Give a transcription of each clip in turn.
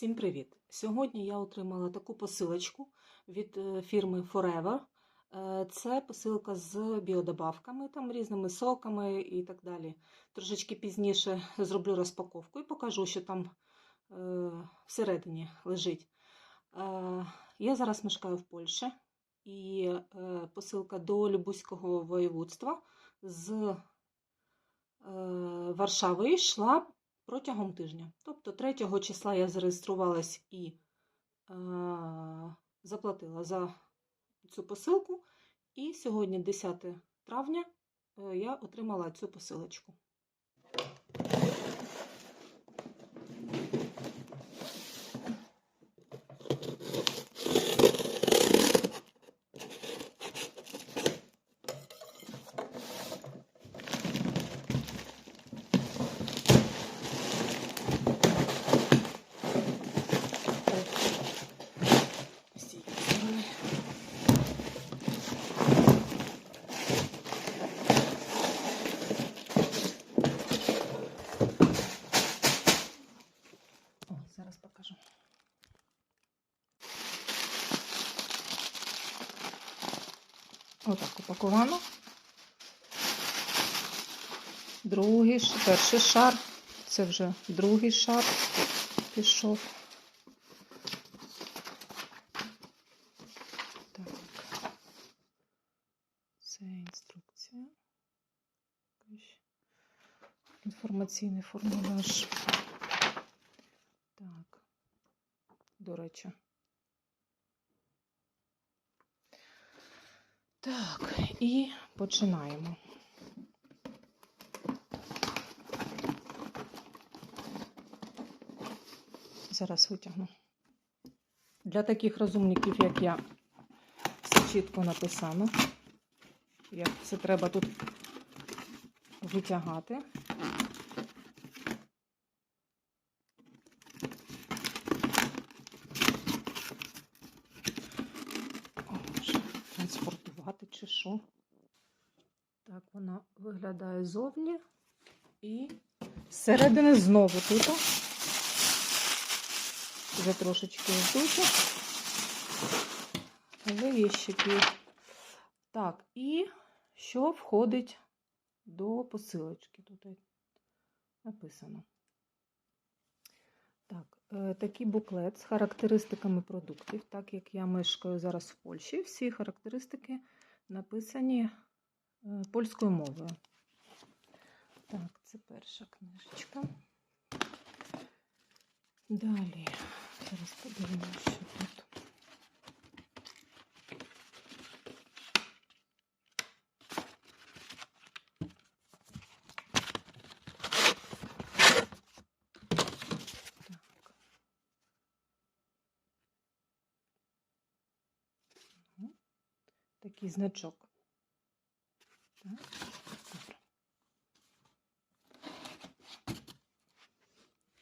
Всім привіт! Сьогодні я отримала таку посилочку від е, фірми Forever. Е, Це посилка з біодобавками, там різними соками і так далі. Трошечки пізніше зроблю розпаковку і покажу, що там е, всередині лежить. Я зараз мешкаю в Польщі, і посилка до Любузького воєводства з Варшави йшла протягом тижня. Тобто 3 числа я зареєструвалась і е, заплатила за цю посилку. І сьогодні, 10 травня, е, я отримала цю посилочку. З цієї сторони. О, зараз покажу. Отак. Другий, перший шар. Це вже другий шар пішов. Так. Це інструкція. Інформаційний формуляж. Так. До речі. Так, і починаємо. Зараз витягну. Для таких розумників, як я, все чітко написано. Як це треба тут витягати. Чи що. Так, вона виглядає зовні. І зсередини знову тут. Вже трошечки здуті. Але є ще пів. Так, і що входить до посилочки? Тут написано. Так, е, такий буклет з характеристиками продуктів. Так як я мешкаю зараз в Польщі, всі характеристики написані е, польською мовою. Так, це перша книжечка. Далі, зараз подивимося, що тут. Такий значок. Так, добре.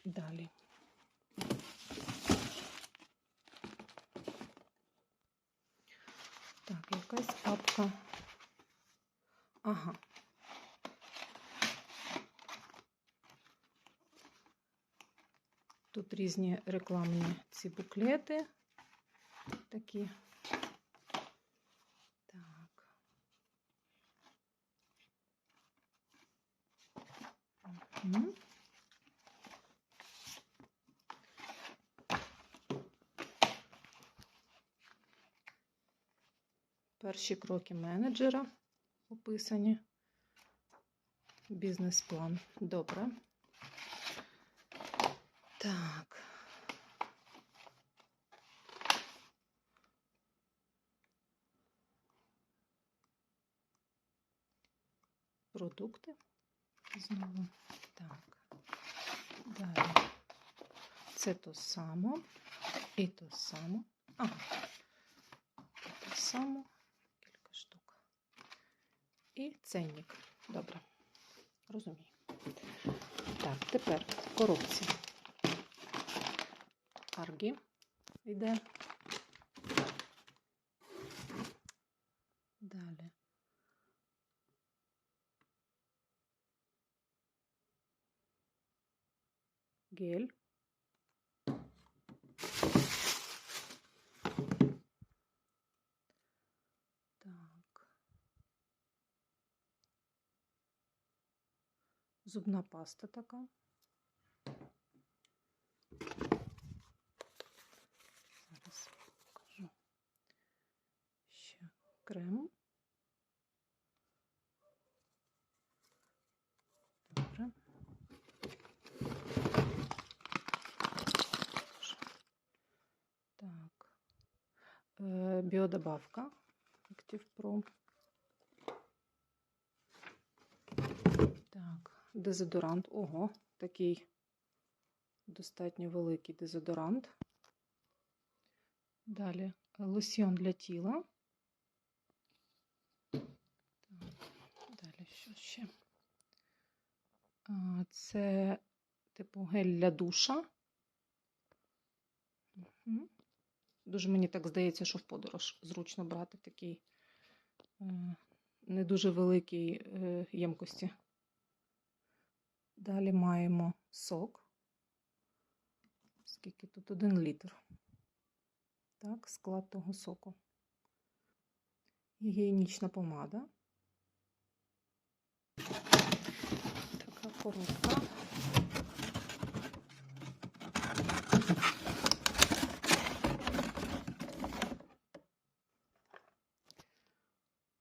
Далі. Так, якась папка. Ага. Тут різні рекламні ці буклети. Такі. Так. Мгм. Перші кроки менеджера описані. Бізнес-план. Добре. Так. Продукти. Знову. Так. Далі. Це то само. І то само. І то само. І ценник. Добре. Розумію. Так, тепер в коробці. Аргі йде. Далі. Гель. Зубна паста така. Зараз покажу. Ще крем. Добре. Так. Е, Біодобавка Active Pro. Так, дезодорант. Ого, такий достатньо великий дезодорант. Далі лосьйон для тіла. Далі що ще? Це типу гель для душа. Дуже мені так здається, що в подорож зручно брати такий е, не дуже великій е, ємкості. Далі маємо сок. Скільки тут? Один літр. Так, склад того соку. Гігієнічна помада. Така коробка.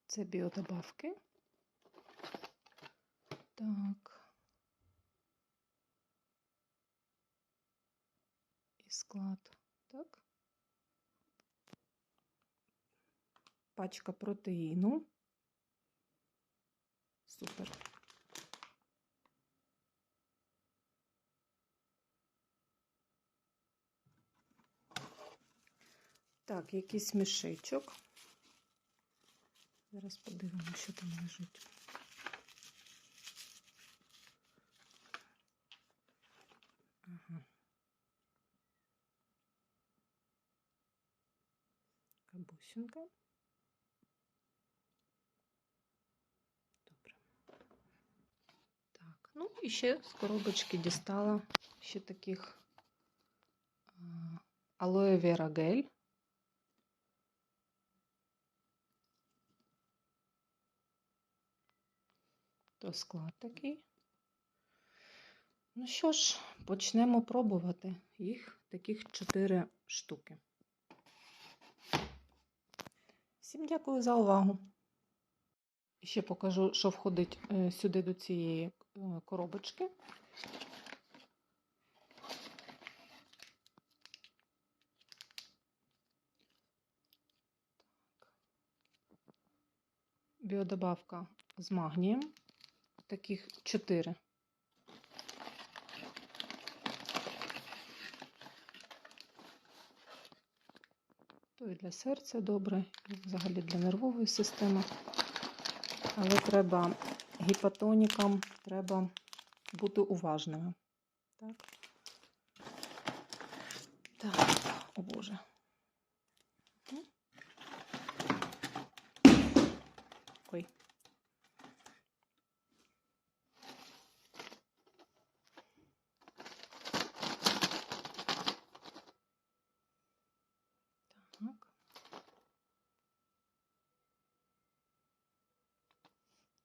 Це біодобавки. Так. І склад. Так. Пачка протеїну. Супер. Так, якийсь мішечок. Зараз подивимося, що там лежить. Кабусинка. Добре. Так, ну і ще з коробочки дістала ще таких алоe вера гель. То склад такий. Ну що ж, почнемо пробувати. Їх таких 4 штуки. Всім дякую за увагу. Ще покажу, що входить е, сюди до цієї е, коробочки. Біодобавка з магнієм. Таких 4. І для серця добре, і взагалі для нервової системи. Але треба гіпотонікам треба бути уважними. Так. Так, о Боже. Ой. Так.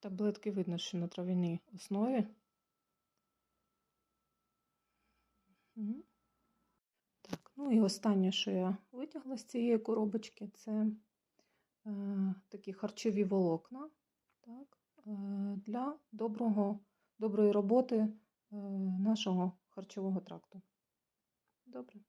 Таблетки видно, що на трав'яній основі. Так, ну і останнє, що я витягла з цієї коробочки, це е, такі харчові волокна так, е, для доброго, доброї роботи е, нашого харчового тракту. Добре.